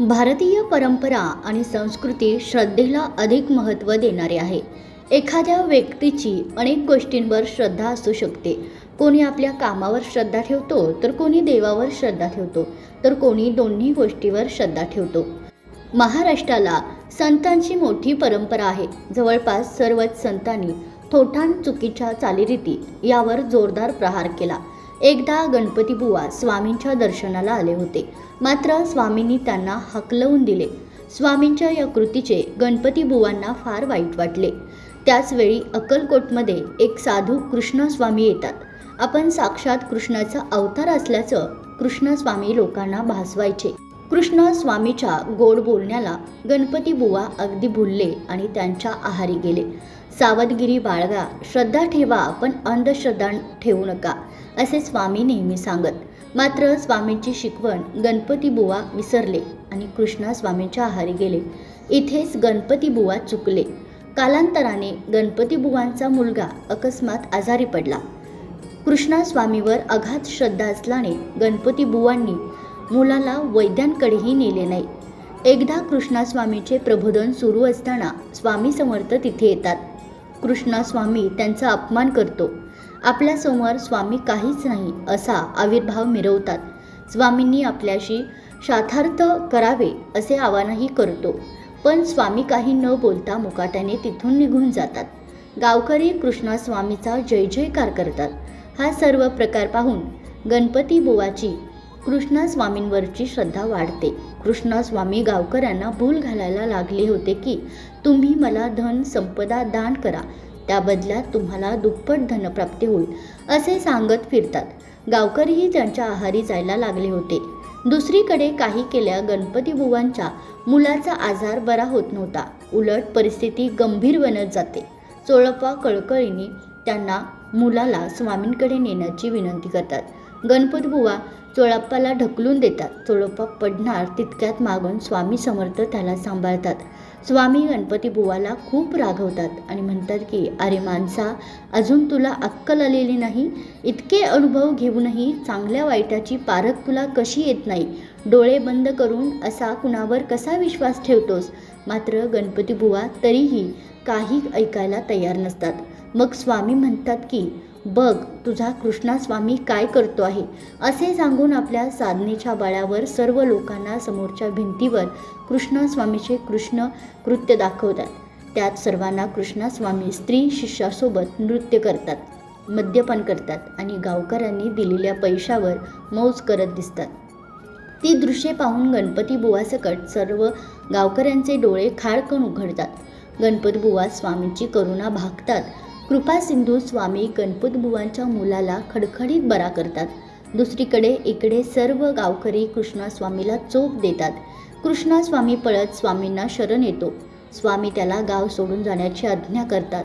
भारतीय परंपरा आणि संस्कृती श्रद्धेला अधिक महत्त्व देणारे आहे. एखाद्या व्यक्तीची अनेक गोष्टींवर श्रद्धा असू शकते. कोणी आपल्या कामावर श्रद्धा ठेवतो तर कोणी देवावर श्रद्धा ठेवतो तर कोणी दोन्ही गोष्टीवर श्रद्धा ठेवतो. महाराष्ट्राला संतांची मोठी परंपरा आहे. जवळपास सर्वच संतांनी थोटान चुकीच्या चालीरीती यावर जोरदार प्रहार केला. एकदा गणपती बुवा स्वामींच्या दर्शनाला आले होते. मात्र स्वामींनी त्यांना हकलवून दिले. स्वामींच्या या कृतीचे गणपती बुवांना फार वाईट वाटले. त्याचवेळी अक्कलकोटमध्ये एक साधू कृष्णस्वामी येतात. आपण साक्षात कृष्णाचा अवतार असल्याचं कृष्णस्वामी लोकांना भासवायचे. कृष्ण स्वामीच्या गोड बोलण्याला गणपती बुवा अगदी भुलले आणि त्यांच्या आहारी गेले. सावधगिरी बाळगा श्रद्धा ठेवा पण अंधश्रद्धा ठेवू नका असे स्वामी नेहमी सांगत. मात्र स्वामींची शिकवण गणपती बुवा विसरले आणि कृष्णा स्वामींच्या आहारी गेले. इथेच गणपती बुवा चुकले. कालांतराने गणपती बुवांचा मुलगा अकस्मात आजारी पडला. कृष्णा स्वामीवर अगाध श्रद्धा असल्याने गणपती बुवांनी मुलाला वैद्यांकडेही नेले नाही. एकदा कृष्णास्वामीचे प्रबोधन सुरू असताना स्वामी समर्थ तिथे येतात. कृष्णास्वामी त्यांचा अपमान करतो. आपल्यासमोर स्वामी काहीच नाही असा आविर्भाव मिरवतात. स्वामींनी आपल्याशी शाथार्थ करावे असे आवाहनही करतो. पण स्वामी काही न बोलता मुकाट्याने तिथून निघून जातात. गावकरी कृष्णास्वामीचा जय जयकार करतात. हा सर्व प्रकार पाहून गणपती बुवाची कृष्णास्वामींवरची श्रद्धा वाढते. कृष्णास्वामी गावकऱ्यांना भूल घालायला लागले होते की तुम्ही मला धन संपदा दान करा. त्या बदल्यात तुम्हाला दुप्पट धनप्राप्ती होईल असे सांगत फिरतात. गावकरीही त्यांच्या आहारी जायला लागले होते. दुसरीकडे काही केल्या गणपती बुवांच्या मुलाचा आजार बरा होत नव्हता. उलट परिस्थिती गंभीर बनत जाते. चोळप्पा कळकळीने त्यांना मुलाला स्वामींकडे नेण्याची विनंती करतात. गणपती बुवा चोळप्पाला ढकलून देतात. चोळप्पा पडणार तितक्यात मागून स्वामी समर्थ त्याला सांभाळतात. स्वामी गणपती बुवाला खूप रागवतात आणि म्हणतात की अरे माणसा अजून तुला अक्कल आलेली नाही. इतके अनुभव घेऊनही चांगल्या वाईटाची पारख तुला कशी येत नाही? डोळे बंद करून असा कुणावर कसा विश्वास ठेवतोस? मात्र गणपती बुवा तरीही काही ऐकायला तयार नसतात. मग स्वामी म्हणतात की बघ तुझा कृष्णास्वामी काय करतो आहे? असे सांगून आपल्या साधनेच्या बळावर सर्व लोकांना समोरच्या भिंतीवर कृष्णास्वामीचे कृष्ण कृत्य दाखवतात. त्यात सर्वांना कृष्णास्वामी स्त्री शिष्यासोबत नृत्य करतात मद्यपान करतात आणि गावकऱ्यांनी दिलेल्या पैशावर मौज करत दिसतात. ती दृश्ये पाहून गणपती बुवासकट सर्व गावकऱ्यांचे डोळे खाळकण उघडतात. गणपती बुवा स्वामींची करुणा भागतात. कृपा सिंधू स्वामी गणपत बुवांच्या मुलाला खडखडीत बरा करतात. दुसरीकडे इकडे सर्व गावकरी कृष्णास्वामीला चोप देतात. कृष्णास्वामी पळत स्वामींना शरण येतो. स्वामी त्याला गाव सोडून जाण्याची आज्ञा करतात.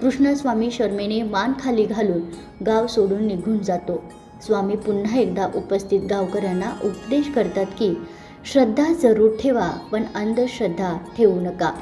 कृष्णस्वामी शर्मेने मान खाली घालून गाव सोडून निघून जातो. स्वामी पुन्हा एकदा उपस्थित गावकऱ्यांना उपदेश करतात की श्रद्धा जरूर ठेवा पण अंधश्रद्धा ठेवू नका.